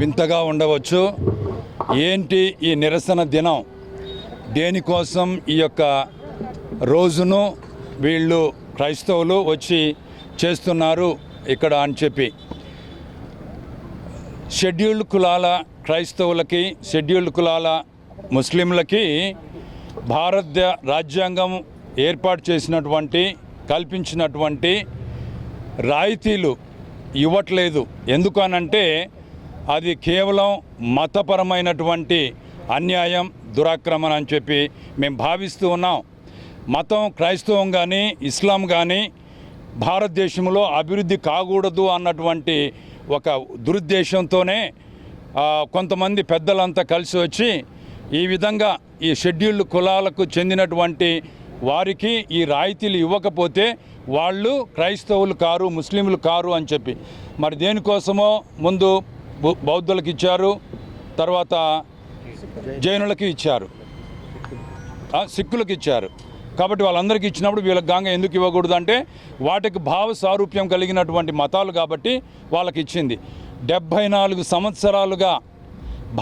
వింతగా ఉండవచ్చు. ఏంటి ఈ నిరసన దినం? దేనికోసం ఈ యొక్క రోజును వీళ్ళు క్రైస్తవులు వచ్చి చేస్తున్నారు ఇక్కడ అని చెప్పి. షెడ్యూల్డ్ కులాల క్రైస్తవులకి షెడ్యూల్డ్ కులాల ముస్లింలకి భారత రాజ్యాంగం ఏర్పాటు చేసినటువంటి కల్పించినటువంటి రాయితీలు ఇవ్వట్లేదు. ఎందుకు అనంటే అది కేవలం మతపరమైనటువంటి అన్యాయం దురాక్రమణ అని చెప్పి మేము భావిస్తూ ఉన్నాం. మతం క్రైస్తవం కానీ ఇస్లాం కానీ భారతదేశంలో అభివృద్ధి కాకూడదు అన్నటువంటి ఒక దురుద్దేశంతోనే కొంతమంది పెద్దలంతా కలిసి వచ్చి ఈ విధంగా ఈ షెడ్యూల్డ్ కులాలకు చెందినటువంటి వారికి ఈ రాయితీలు ఇవ్వకపోతే వాళ్ళు క్రైస్తవులు కారు ముస్లింలు కారు అని చెప్పి. మరి దేనికోసమో ముందు బౌద్ధులకు ఇచ్చారు తర్వాత జైనులకి ఇచ్చారు. సిక్కులకు ఇచ్చారు. కాబట్టి వాళ్ళందరికీ ఇచ్చినప్పుడు వీళ్ళకి గంగ ఎందుకు ఇవ్వకూడదు అంటే వాటికి భావ సారూప్యం కలిగినటువంటి మతాలు కాబట్టి వాళ్ళకి ఇచ్చింది. డెబ్భై నాలుగు సంవత్సరాలుగా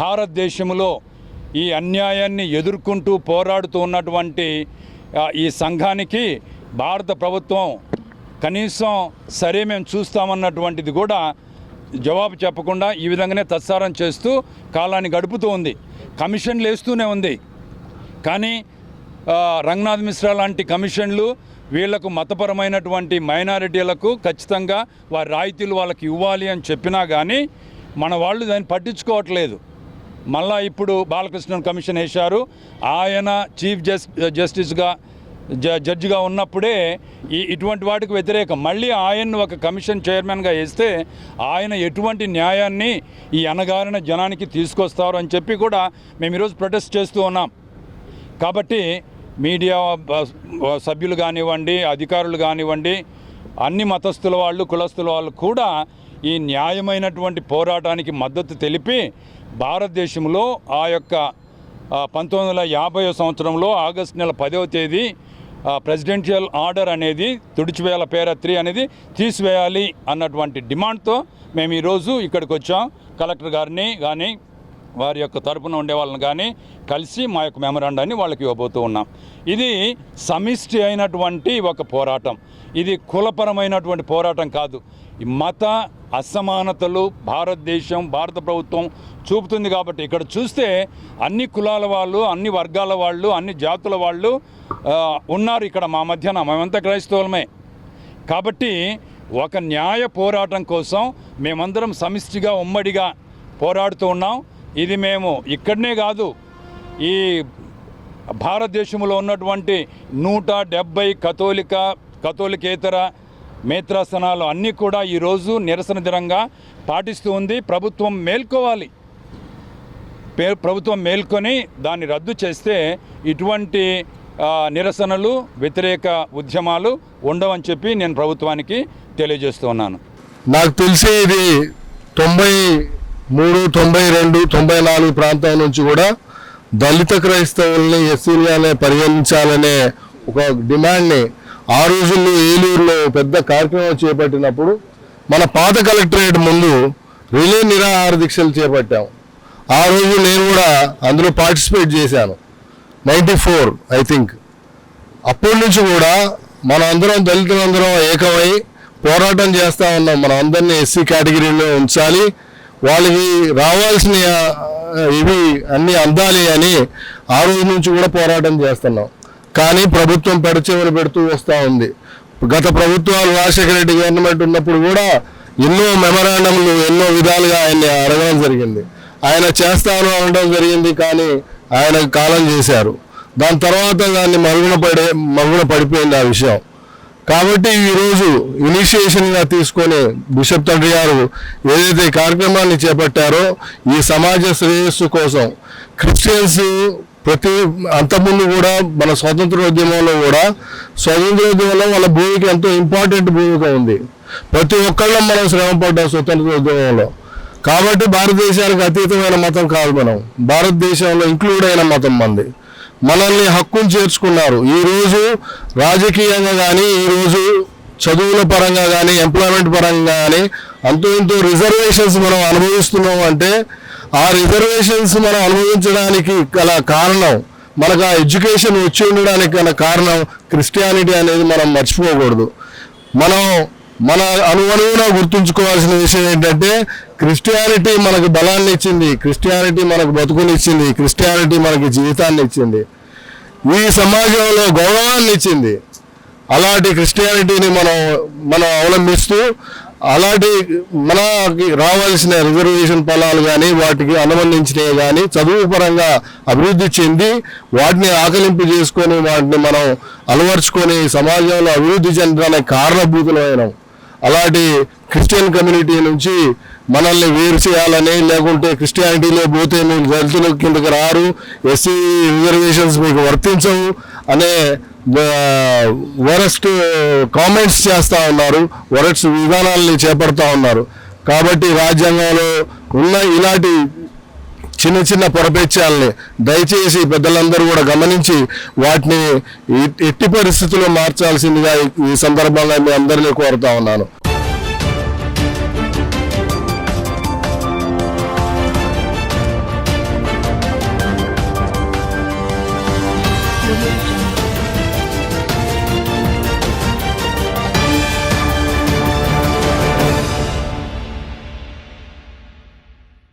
భారతదేశంలో ఈ అన్యాయాన్ని ఎదుర్కొంటూ పోరాడుతూ ఉన్నటువంటి ఈ సంఘానికి భారత ప్రభుత్వం కనీసం సరే మేము చూస్తామన్నటువంటిది కూడా జవాబు చెప్పకుండా ఈ విధంగానే తత్సారం చేస్తూ కాలాన్ని గడుపుతూ ఉంది. కమిషన్లు వేస్తూనే ఉంది. కానీ రంగనాథ్ మిశ్రా లాంటి కమిషన్లు వీళ్ళకు మతపరమైనటువంటి మైనారిటీలకు ఖచ్చితంగా వారి రాయితీలు వాళ్ళకి ఇవ్వాలి అని చెప్పినా కానీ మన వాళ్ళు దాన్ని పట్టించుకోవట్లేదు. మళ్ళా ఇప్పుడు బాలకృష్ణన్ కమిషన్ వేశారు. ఆయన చీఫ్ జస్ జస్టిస్గా జడ్జిగా ఉన్నప్పుడే ఈ ఇటువంటి వాటికి వ్యతిరేకం. మళ్ళీ ఆయన్ను ఒక కమిషన్ చైర్మన్గా వేస్తే ఆయన ఎటువంటి న్యాయాన్ని ఈ అనగారిన జనానికి తీసుకొస్తారు అని చెప్పి కూడా మేము ఈరోజు ప్రొటెస్ట్ చేస్తూ ఉన్నాం. కాబట్టి మీడియా సభ్యులు కానివ్వండి అధికారులు కానివ్వండి అన్ని మతస్థుల వాళ్ళు కులస్తుల వాళ్ళు కూడా ఈ న్యాయమైనటువంటి పోరాటానికి మద్దతు తెలిపి భారతదేశంలో ఆ యొక్క పంతొమ్మిది వందల యాభై సంవత్సరంలో ఆగస్టు నెల పదవ తేదీ ప్రెసిడెన్షియల్ ఆర్డర్ అనేది తుడిచివేయాల పేర త్రీ అనేది తీసివేయాలి అన్నటువంటి డిమాండ్తో మేము ఈరోజు ఇక్కడికి వచ్చాం. కలెక్టర్ గారిని కానీ వారి యొక్క తరపున ఉండే వాళ్ళని కానీ కలిసి మా యొక్క మెమరాండాన్ని వాళ్ళకి ఇవ్వబోతూ ఉన్నాం. ఇది సమిష్టి అయినటువంటి ఒక పోరాటం. ఇది కులపరమైనటువంటి పోరాటం కాదు. ఈ మత అసమానతలు భారతదేశం భారత ప్రభుత్వం చూపుతుంది కాబట్టి ఇక్కడ చూస్తే అన్ని కులాల వాళ్ళు అన్ని వర్గాల వాళ్ళు అన్ని జాతుల వాళ్ళు ఉన్నారు ఇక్కడ మా మధ్యన మేమంతా క్రైస్తవులమే. కాబట్టి ఒక న్యాయ పోరాటం కోసం మేమందరం సమిష్టిగా ఉమ్మడిగా పోరాడుతూ ఉన్నాం. ఇది మేము ఇక్కడనే కాదు ఈ భారతదేశంలో ఉన్నటువంటి నూట డెబ్బై కథోలిక కథోలికేతర మేత్రాసనాలు అన్నీ కూడా ఈరోజు నిరసన దినంగా పాటిస్తూ ఉంది. ప్రభుత్వం మేల్కోవాలి. ప్రభుత్వం మేల్కొని దాన్ని రద్దు చేస్తే ఇటువంటి నిరసనలు వ్యతిరేక ఉద్యమాలు ఉండవని చెప్పి నేను ప్రభుత్వానికి తెలియజేస్తున్నాను నాకు తెలిసి ఇది తొంభై మూడు తొంభై రెండు తొంభై నాలుగు ప్రాంతం నుంచి కూడా దళిత క్రైస్తవుల్ని ఎస్సీలుగానే పరిగణించాలనే ఒక డిమాండ్ని ఆ రోజుల్లో ఏలూరులో పెద్ద కార్యక్రమం చేపట్టినప్పుడు మన పాత కలెక్టరేట్ ముందు రిలే నిరాహార దీక్షలు చేపట్టాం. ఆ రోజు నేను కూడా అందులో పార్టిసిపేట్ చేశాను. Ninety four I think. అప్పటి నుంచి కూడా మన అందరం దళితులందరం ఏకమై పోరాటం చేస్తూ ఉన్నాం. మన అందరినీ ఎస్సీ కేటగిరీలో ఉంచాలి. వాళ్ళకి రావాల్సిన ఇవి అన్ని అందాలి అని ఆ రోజు నుంచి కూడా పోరాటం చేస్తున్నాం. కానీ ప్రభుత్వం పెడచెవులు పెడుతూ వస్తూ ఉంది. గత ప్రభుత్వాలు రాజశేఖర రెడ్డి గవర్నమెంట్ ఉన్నప్పుడు కూడా ఎన్నో మెమరాండంలు ఎన్నో విధాలుగా ఆయన్ని అడగడం జరిగింది. ఆయన చేస్తాను అనడం జరిగింది కానీ ఆయన కాలం చేశారు. దాని తర్వాత దాన్ని మరుగున పడే మరుగున పడిపోయింది ఆ విషయం. కాబట్టి ఈరోజు ఇనిషియేషన్గా తీసుకొని బిషప్ తండ్రి గారు ఏదైతే కార్యక్రమాన్ని చేపట్టారో ఈ సమాజ శ్రేయస్సు కోసం క్రిస్టియన్స్ ప్రతి అంతకుముందు కూడా మన స్వాతంత్రోద్యమంలో కూడా స్వాతంత్రోద్యమంలో వాళ్ళ భూమిక ఎంతో ఇంపార్టెంట్ భూమిక ఉంది. ప్రతి ఒక్కళ్ళం మనం శ్రమపడ్డాం స్వతంత్రోద్యమంలో. కాబట్టి భారతదేశానికి అతీతమైన మతం కాదు మనం. భారతదేశంలో ఇంక్లూడ్ అయిన మతం మంది. మనల్ని హక్కును చేర్చుకున్నారు. ఈ రోజు రాజకీయంగా కానీ ఈరోజు చదువుల పరంగా కానీ ఎంప్లాయ్మెంట్ పరంగా కానీ అంతో ఇంతో రిజర్వేషన్స్ మనం అనుభవిస్తున్నాం అంటే ఆ రిజర్వేషన్స్ మనం అనుభవించడానికి గల కారణం మనకు ఆ ఎడ్యుకేషన్ వచ్చి ఉండడానికి గల కారణం క్రిస్టియానిటీ అనేది మనం మర్చిపోకూడదు. మనం మన అనువనువున గుర్తుంచుకోవాల్సిన విషయం ఏంటంటే క్రిస్టియానిటీ మనకు బలాన్ని ఇచ్చింది క్రిస్టియానిటీ మనకు బతుకునిచ్చింది క్రిస్టియానిటీ మనకి జీవితాన్ని ఇచ్చింది. ఈ సమాజంలో గౌరవాన్ని ఇచ్చింది. అలాంటి క్రిస్టియానిటీని మనం మనం అవలంబిస్తూ అలాంటి మనకి రావాల్సిన రిజర్వేషన్ ఫలాలు కానీ వాటికి అనుబంధించినవి కానీ చదువు పరంగా అభివృద్ధి చెంది వాటిని ఆకలింపు చేసుకొని వాటిని మనం అలవర్చుకొని సమాజంలో అభివృద్ధి చెందడానికి కారణభూతులమైనాం అలాంటి క్రిస్టియన్ కమ్యూనిటీ నుంచి మనల్ని వేరు చేయాలని లేకుంటే క్రిస్టియానిటీలో పోతే మీరు దళితుల కిందకి రారు ఎస్సీ రిజర్వేషన్స్ మీకు వర్తించవు అనే వరస్ట్ కామెంట్స్ చేస్తూ ఉన్నారు వరస్ట్ విధానాలని చేపడతా ఉన్నారు. కాబట్టి రాజ్యాంగంలో ఉన్న ఇలాంటి చిన్న చిన్న పొరపెచ్చాలని దయచేసి పెద్దలందరూ కూడా గమనించి వాటిని ఎట్టి పరిస్థితుల్లో మార్చాల్సిందిగా ఈ- ఈ సందర్భంగా మీ అందరినీ కోరుతా ఉన్నాను.